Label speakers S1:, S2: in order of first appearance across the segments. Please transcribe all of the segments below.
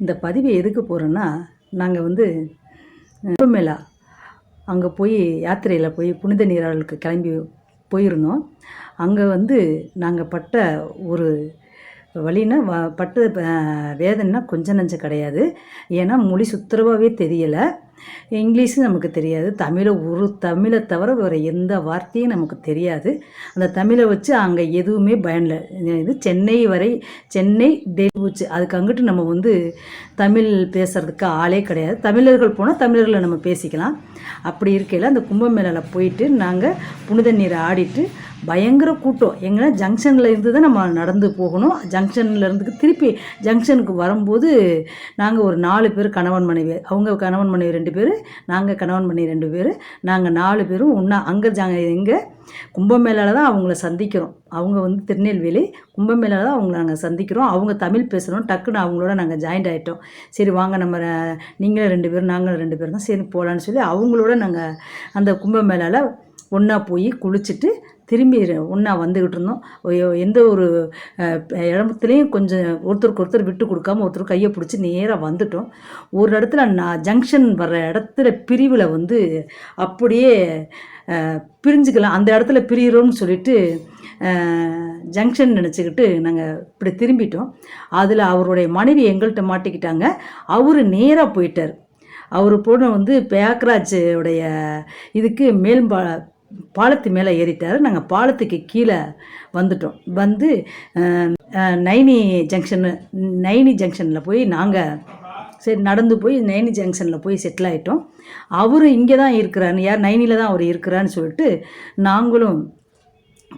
S1: இந்த பதிவை எதுக்கு போகிறோன்னா நாங்கள் வந்து கும்பமேளா அங்கே போய் யாத்திரையில் போய் புனித நீராளுக்கு கிளம்பி போயிருந்தோம். அங்கே வந்து நாங்கள் பட்ட ஒரு வழின்னா வ பட்ட வேதனைனா கொஞ்சம் நஞ்சம் கிடையாது. ஏன்னா மொழி சுத்தரவாகவே தெரியலை. இங்கிலீஷும் நமக்கு தெரியாது தமிழை ஒரு தமிழை தவிர வேறு எந்த வார்த்தையும் நமக்கு தெரியாது. அந்த தமிழை வச்சு அங்கே எதுவுமே பயனில்லை இது சென்னை வரை சென்னை டெல்லிச்சு அதுக்கு அங்கிட்டு நம்ம வந்து தமிழ் பேசுகிறதுக்கு ஆளே கிடையாது. தமிழர்கள் போனால் தமிழர்களை நம்ம பேசிக்கலாம். அப்படி இருக்கையில் அந்த கும்பமேளாவில் போயிட்டு நாங்கள் புனித நீரை ஆடிட்டு பயங்கர கூட்டம். எங்கன்னா ஜங்ஷனில் இருந்து தான் நம்ம நடந்து போகணும். ஜங்ஷனில் திருப்பி ஜங்ஷனுக்கு வரும்போது நாங்கள் ஒரு நாலு பேர் கணவன் மனைவி. அவங்க கணவன் மனைவி ரெண்டு பேர் நாங்கள் கணவன் பண்ணி ரெண்டு பேர் நாங்கள் நாலு பேரும் ஒன்றா அங்கே ஜாங்க எங்கே கும்பமேளாவில் தான் அவங்கள சந்திக்கிறோம். அவங்க வந்து திருநெல்வேலி கும்பமேளாவில் தான் அவங்கள நாங்கள் சந்திக்கிறோம். அவங்க தமிழ் பேசுகிறோம் டக்குன்னு அவங்களோட நாங்கள் ஜாயிண்ட் ஆகிட்டோம் சரி வாங்க நம்ம நீங்களும் ரெண்டு பேரும் நாங்களும் ரெண்டு பேரும் தான் சரி போகலான்னு சொல்லி அவங்களோட நாங்கள் அந்த கும்பமேளாவில் ஒன்றா போய் குளிச்சுட்டு திரும்பி ஒன்றா வந்துக்கிட்டு இருந்தோம். எந்த ஒரு இடத்துலையும் கொஞ்சம் ஒருத்தருக்கு ஒருத்தர் விட்டு கொடுக்காம ஒருத்தர் கையை பிடிச்சி நேராக வந்துட்டோம். ஒரு இடத்துல நான் ஜங்ஷன் வர்ற இடத்துல பிரிவில் வந்து அப்படியே பிரிஞ்சுக்கலாம். அந்த இடத்துல பிரியிறோம்னு சொல்லிட்டு ஜங்ஷன் நினச்சிக்கிட்டு நாங்கள் இப்படி திரும்பிட்டோம். அதில் அவருடைய மனைவி எங்கள்கிட்ட மாட்டிக்கிட்டாங்க. அவர் நேராக போயிட்டார். அவர் போன வந்து பேக்ராஜோடைய இதுக்கு மேல்பா பாலத்து மேலே ஏறிட்டார். நாங்கள் பாலத்துக்கு கீழே வந்துட்டோம். வந்து நைனி ஜங்ஷனு நைனி ஜங்ஷனில் போய் நாங்கள் சரி நடந்து போய் நைனி ஜங்ஷனில் போய் செட்டில் ஆகிட்டோம் அவரும் இங்கே தான் இருக்கிறாரு. யார் நைனியில் தான் அவர் இருக்கிறான்னு சொல்லிட்டு நாங்களும்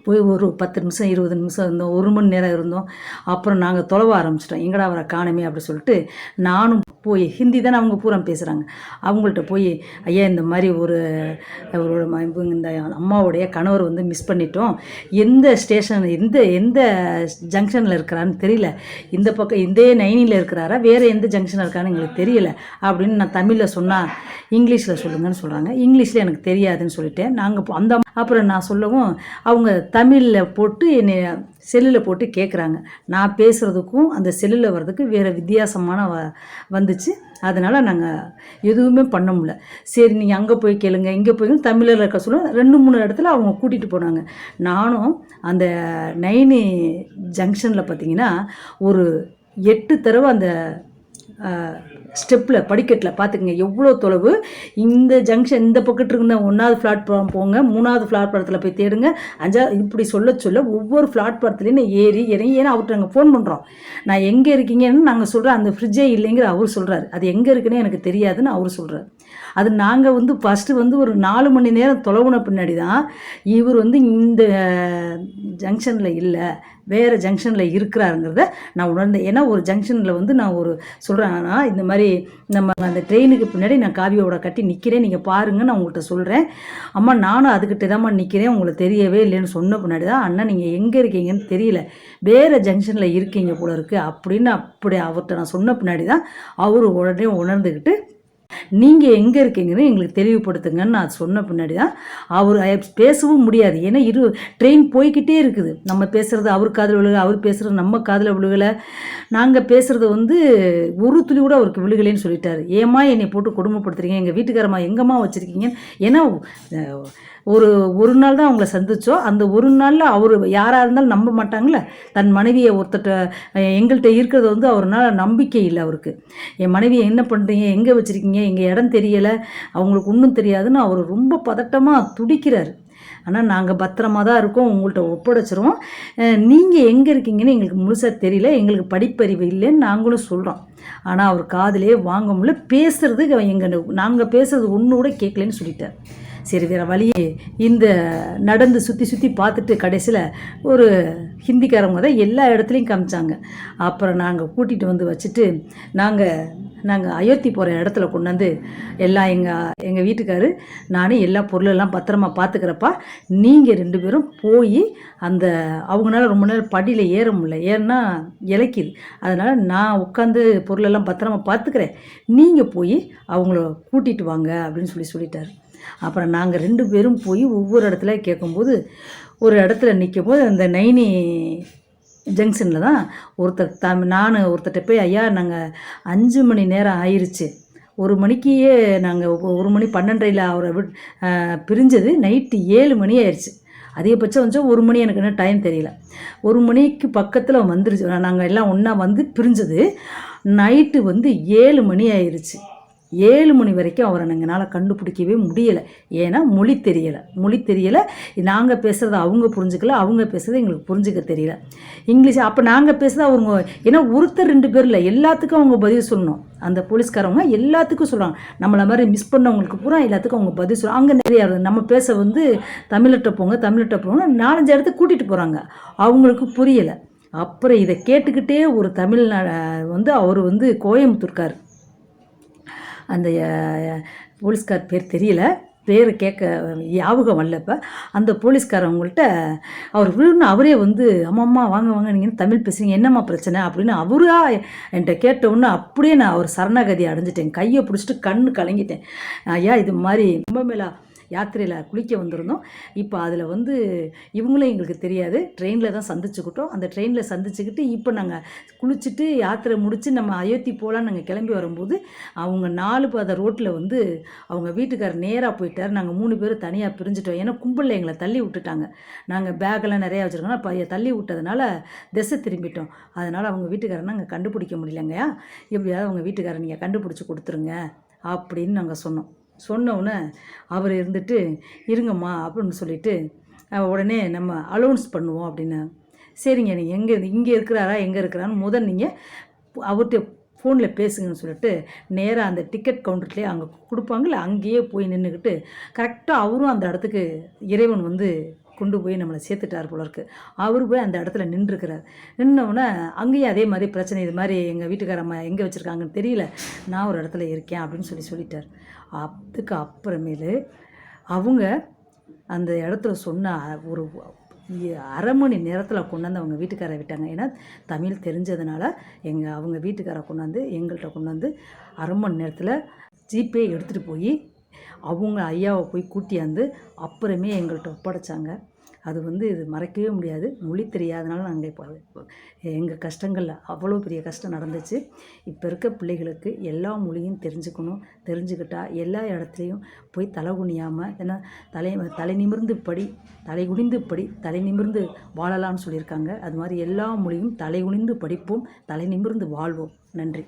S1: போய் ஒரு பத்து நிமிஷம் இருபது நிமிஷம் இருந்தோம் ஒரு மணி நேரம் இருந்தோம். அப்புறம் நாங்கள் தொலைவ ஆரம்பிச்சிட்டோம். எங்கடா அவரை காணுமே அப்படி சொல்லிட்டு நானும் போய் ஹிந்தி தானே அவங்க பூரா பேசுகிறாங்க அவங்கள்ட்ட போய் ஐயா இந்த மாதிரி ஒரு அவரோட இந்த அம்மாவுடைய கணவர் வந்து மிஸ் பண்ணிட்டோம். எந்த ஸ்டேஷன் எந்த எந்த ஜங்ஷனில் இருக்கிறான்னு தெரியல. இந்த பக்கம் இதே நைனியில் இருக்கிறாரா? வேறு எந்த ஜங்ஷனில் இருக்கான்னு எங்களுக்கு தெரியல. அப்படின்னு நான் தமிழில் சொன்னால் இங்கிலீஷில் சொல்லுங்கன்னு சொல்கிறாங்க இங்கிலீஷில் எனக்கு தெரியாதுன்னு சொல்லிட்டேன். நாங்கள் அந்த அப்புறம் நான் சொல்லவும் அவங்க தமிழில் போட்டு என்னை செல்லில் போட்டு கேட்குறாங்க நான் பேசுகிறதுக்கும் அந்த செல்லில் வர்றதுக்கு வேறு வித்தியாசமான வ வந்துச்சு. அதனால் நாங்கள் எதுவுமே பண்ண முடியல. சரி நீங்கள் அங்கே போய் கேளுங்க இங்கே போய் தமிழில் இருக்க சொல்லுவோம் ரெண்டு மூணு இடத்துல அவங்க கூட்டிகிட்டு போனாங்க. நானும் அந்த நைனி ஜங்ஷனில் பார்த்தீங்கன்னா ஒரு எட்டு தடவை அந்த ஸ்டெப்பில் படிக்கட்டில் பார்த்துக்குங்க எவ்வளோ தொலைவு? இந்த ஜங்ஷன் இந்த பக்கத்து இருந்த ஒன்றாவது பிளாட்ஃபார்ம் போங்க. மூணாவது பிளாட்ஃபாரத்தில் போய் தேடுங்க. அஞ்சா இப்படி சொல்ல சொல்ல ஒவ்வொரு பிளாட்ஃபாரத்துலேயும் நான் ஏறி இறங்கி ஏன்னா அவர்கிட்ட நாங்கள் ஃபோன் பண்ணுறோம் நான் எங்கே இருக்கீங்கன்னு நாங்கள் சொல்கிறோம் அந்த ஃப்ரிட்ஜே இல்லைங்கிற அவர் சொல்கிறாரு அது எங்கே இருக்குன்னு எனக்கு தெரியாதுன்னு அவர் சொல்கிறார் அது நாங்கள் வந்து ஃபஸ்ட்டு வந்து ஒரு நாலு மணி நேரம் தொலைவுன பின்னாடி தான் இவர் வந்து இந்த ஜங்ஷனில் இல்லை வேறு ஜங்ஷனில் இருக்கிறாருங்கிறத நான் உணர்ந்தேன். ஏன்னா ஒரு ஜங்ஷனில் வந்து நான் ஒரு சொல்கிறேன் ஆனால் இந்த மாதிரி நம்ம அந்த ட்ரெயினுக்கு பின்னாடி நான் காவியோட கட்டி நிற்கிறேன் நீங்கள் பாருங்கள் நான் உங்கள்கிட்ட சொல்கிறேன் அம்மா நானும் அதுக்கிட்ட தான்மா நிற்கிறேன் உங்களுக்கு தெரியவே இல்லைன்னு சொன்ன பின்னாடி தான் அண்ணா நீங்கள் எங்கே இருக்கீங்கன்னு தெரியல. வேறு ஜங்ஷனில் இருக்கீங்க போல இருக்குது அப்படின்னு அப்படி அவர்கிட்ட நான் சொன்ன பின்னாடி தான் அவர் உடனே உணர்ந்துக்கிட்டு நீங்கள் எங்கே இருக்கீங்கன்னு எங்களுக்கு தெளிவுபடுத்துங்கன்னு நான் சொன்ன பின்னாடி தான் அவர் பேசவும் முடியாது. ஏன்னா இரு ட்ரெயின் போய்கிட்டே இருக்குது. நம்ம பேசுகிறது அவர் காதில் விழுகலை அவர் பேசுகிறது நம்ம காதில் விழுகலை. நாங்கள் பேசுகிறது வந்து ஒரு துளி கூட அவருக்கு விழுகலைன்னு சொல்லிட்டாரு. ஏம்மா என்னை போட்டு கொடுமைப்படுத்துறீங்க? எங்கள் வீட்டுக்காரம்மா எங்கம்மா வச்சுருக்கீங்க ஏன்னா ஒரு ஒரு நாள் தான் அவங்கள சந்திச்சோம். அந்த ஒரு நாளில் அவர் யாராக இருந்தாலும் நம்ப மாட்டாங்களே தன் மனைவியை ஒருத்தட்ட எங்கள்கிட்ட இருக்கிறது வந்து அவர்னால நம்பிக்கை இல்லை அவருக்கு. என் மனைவியை என்ன பண்ணுறீங்க எங்கே வச்சுருக்கீங்க? எங்கள் இடம் தெரியலை. அவங்களுக்கு ஒன்றும் தெரியாதுன்னு அவர் ரொம்ப பதட்டமாக துடிக்கிறார். ஆனால் நாங்கள் பத்திரமா தான் இருக்கோம். உங்கள்கிட்ட ஒப்படைச்சிருவோம். நீங்கள் எங்கே இருக்கீங்கன்னு எங்களுக்கு முழுசாக தெரியல. எங்களுக்கு படிப்பறிவு இல்லைன்னு நாங்களும் சொல்கிறோம் ஆனால் அவர் காதிலே வாங்க முடியல. பேசுறது எங்கள் நாங்கள் பேசுறது ஒன்று கூட கேட்கலன்னு சொல்லிட்டார். சரி வேறு வழியே. இந்த நடந்து சுற்றி சுற்றி பார்த்துட்டு கடைசியில் ஒரு ஹிந்திக்காரவங்க தான் எல்லா இடத்துலையும் காமிச்சாங்க. அப்புறம் நாங்கள் கூட்டிகிட்டு வந்து வச்சுட்டு நாங்கள் நாங்கள் அயோத்தி போகிற இடத்துல கொண்டாந்து எல்லாம் எங்கள் எங்கள் வீட்டுக்காரு நானும் எல்லா பொருளெல்லாம் பத்திரமா பார்த்துக்கிறப்பா நீங்கள் ரெண்டு பேரும் போய் அந்த அவங்களால ரொம்ப நேரம் படியில் ஏற முடியல. ஏன்னா இலைக்குது அதனால் நான் உட்காந்து பொருளெல்லாம் பத்திரமா பார்த்துக்கிறேன் நீங்கள் போய் அவங்கள கூட்டிகிட்டு வாங்க அப்படின்னு சொல்லி சொல்லிட்டாரு. அப்புறம் நாங்கள் ரெண்டு பேரும் போய் ஒவ்வொரு இடத்துல கேட்கும்போது ஒரு இடத்துல நிற்கும் போது அந்த நைனி ஜங்ஷனில் தான் ஒருத்தர் த நான் ஒருத்தர்கிட்ட போய் ஐயா நாங்கள் அஞ்சு மணி நேரம் ஆயிடுச்சு ஒரு மணிக்கே நாங்கள் ஒரு மணி பன்னெண்டரையில் அவரை விட் பிரிஞ்சது. நைட்டு ஏழு மணி ஆயிடுச்சு அதிகபட்சம் வந்து ஒரு மணி எனக்கு என்ன டைம் தெரியல. ஒரு மணிக்கு பக்கத்தில் வந்துருச்சு. நாங்கள் எல்லாம் ஒன்றா வந்து பிரிஞ்சது. நைட்டு வந்து ஏழு மணி ஆயிடுச்சு ஏழு மணி வரைக்கும் அவரை எங்களால் கண்டுபிடிக்கவே முடியலை. ஏன்னா மொழி தெரியலை. மொழி தெரியலை. நாங்கள் பேசுகிறத அவங்க புரிஞ்சுக்கல. அவங்க பேசுகிறத எங்களுக்கு புரிஞ்சுக்க தெரியல. இங்கிலீஷ் அப்போ நாங்கள் பேசுகிறத அவங்க ஏன்னா ஒருத்தர் ரெண்டு பேர் இல்லை. எல்லாத்துக்கும் அவங்க பதில் சொல்லணும். அந்த போலீஸ்காரவங்க எல்லாத்துக்கும் சொல்கிறாங்க நம்மளை மாதிரி மிஸ் பண்ணவங்களுக்கு பூரா எல்லாத்துக்கும் அவங்க பதில் சொல்கிறாங்க அங்கே நிறையா இருக்குது. நம்ம பேச வந்து தமிழ்கிட்ட போங்க தமிழ்கிட்ட போங்க நாலஞ்சு இடத்துக்கு கூட்டிகிட்டு போகிறாங்க அவங்களுக்கு புரியலை. அப்புறம் இதை கேட்டுக்கிட்டே ஒரு தமிழ்நாடு வந்து அவர் வந்து கோயம்புத்தூர்கார். அந்த போலீஸ்கார் பேர் தெரியல. பேர் கேட்க ஞாபகம் வரல அந்த போலீஸ்காரவங்கள்ட்ட அவர் விழுன்னு அவரே வந்து அம்மா வாங்க வாங்க நீங்கள் தமிழ் பேசுகிறீங்க என்னம்மா பிரச்சனை? அப்படின்னு அவராக என்கிட்ட கேட்டவுடனே அப்படியே நான் அவர் சரணாகதி அடைஞ்சிட்டேன். கையை பிடிச்சிட்டு கண்ணு கலங்கிட்டேன். ஐயா இது மாதிரி ரொம்ப மேலா யாத்திரையில் குளிக்க வந்திருந்தோம். இப்போ அதில் வந்து இவங்களும் எங்களுக்கு தெரியாது. ட்ரெயினில் தான் சந்திச்சுக்கிட்டோம். அந்த ட்ரெயினில் சந்திச்சுக்கிட்டு இப்போ நாங்கள் குளிச்சுட்டு யாத்திரை முடித்து நம்ம அயோத்தி போகலான்னு நாங்கள் கிளம்பி வரும்போது அவங்க நாலு பாத ரோட்டில் வந்து அவங்க வீட்டுக்காரர் நேராக போயிட்டார். நாங்கள் மூணு பேரும் தனியாக பிரிஞ்சுட்டோம். ஏன்னா கும்பலில் எங்களை தள்ளி விட்டுட்டாங்க. நாங்கள் பேக்கெல்லாம் நிறையா வச்சுருக்கோம். அப்போ தள்ளி விட்டதுனால திசை திரும்பிட்டோம். அதனால் அவங்க வீட்டுக்காரன் நாங்கள் கண்டுபிடிக்க முடியலங்கய்யா. எப்படியாவது அவங்க வீட்டுக்காரன் நீங்கள் கண்டுபிடிச்சி கொடுத்துருங்க. அப்படின்னு நாங்கள் சொன்னோம். சொன்னோன்னே அவர் இருந்துட்டு இருங்கம்மா அப்படின்னு சொல்லிட்டு உடனே நம்ம அலௌன்ஸ் பண்ணுவோம் அப்படின்னு. சரிங்க நீங்கள் எங்கே இங்கே இருக்கிறாரா எங்கே இருக்கிறான்னு முதல் நீங்கள் அவர்கிட்ட ஃபோனில் பேசுங்கன்னு சொல்லிட்டு நேராக அந்த டிக்கெட் கவுண்டர்லேயே அங்கே கொடுப்பாங்கல்ல அங்கேயே போய் நின்றுக்கிட்டு கரெக்டாக அவரும் அந்த இடத்துக்கு இறைவன் வந்து கொண்டு போய் நம்மளை சேர்த்துட்டார் போல இருக்கு அவர் போய் அந்த இடத்துல நின்றுருக்கிறார். நின்னவுடனே அங்கேயும் அதே மாதிரி பிரச்சனை இது மாதிரி எங்கள் வீட்டுக்காரம்மா எங்கே வச்சுருக்காங்கன்னு தெரியல. நான் ஒரு இடத்துல இருக்கேன் அப்படின்னு சொல்லி சொல்லிட்டார். அதுக்கு அப்புறமேலு அவங்க அந்த இடத்துல சொன்ன ஒரு அரை மணி நேரத்தில் கொண்டாந்து அவங்க வீட்டுக்காரை விட்டாங்க. ஏன்னா தமிழ் தெரிஞ்சதுனால எங்கள் அவங்க வீட்டுக்காரை கொண்டாந்து எங்கள்கிட்ட கொண்டாந்து அரை மணி நேரத்தில் ஜிபே எடுத்துகிட்டு போய் அவங்க ஐயாவை போய் கூட்டியாந்து அப்புறமே எங்கள்கிட்ட ஒப்படைச்சாங்க. அது வந்து இது மறக்கவே முடியாது. மொழி தெரியாதனால நாங்கள் இப்போ எங்கள் கஷ்டங்களில் அவ்வளோ பெரிய கஷ்டம் நடந்துச்சு. இப்போ இருக்க பிள்ளைகளுக்கு எல்லா மொழியும் தெரிஞ்சுக்கணும். தெரிஞ்சுக்கிட்டால் எல்லா இடத்துலையும் போய் தலை குனியாமல் ஏன்னா தலை தலை நிமிர்ந்து படி தலை குனிந்து படி தலை நிமிர்ந்து வாழலாம்னு சொல்லியிருக்காங்க. அது மாதிரி எல்லா மொழியும் தலை குனிந்து படிப்போம் தலை நிமிர்ந்து வாழ்வோம். நன்றி.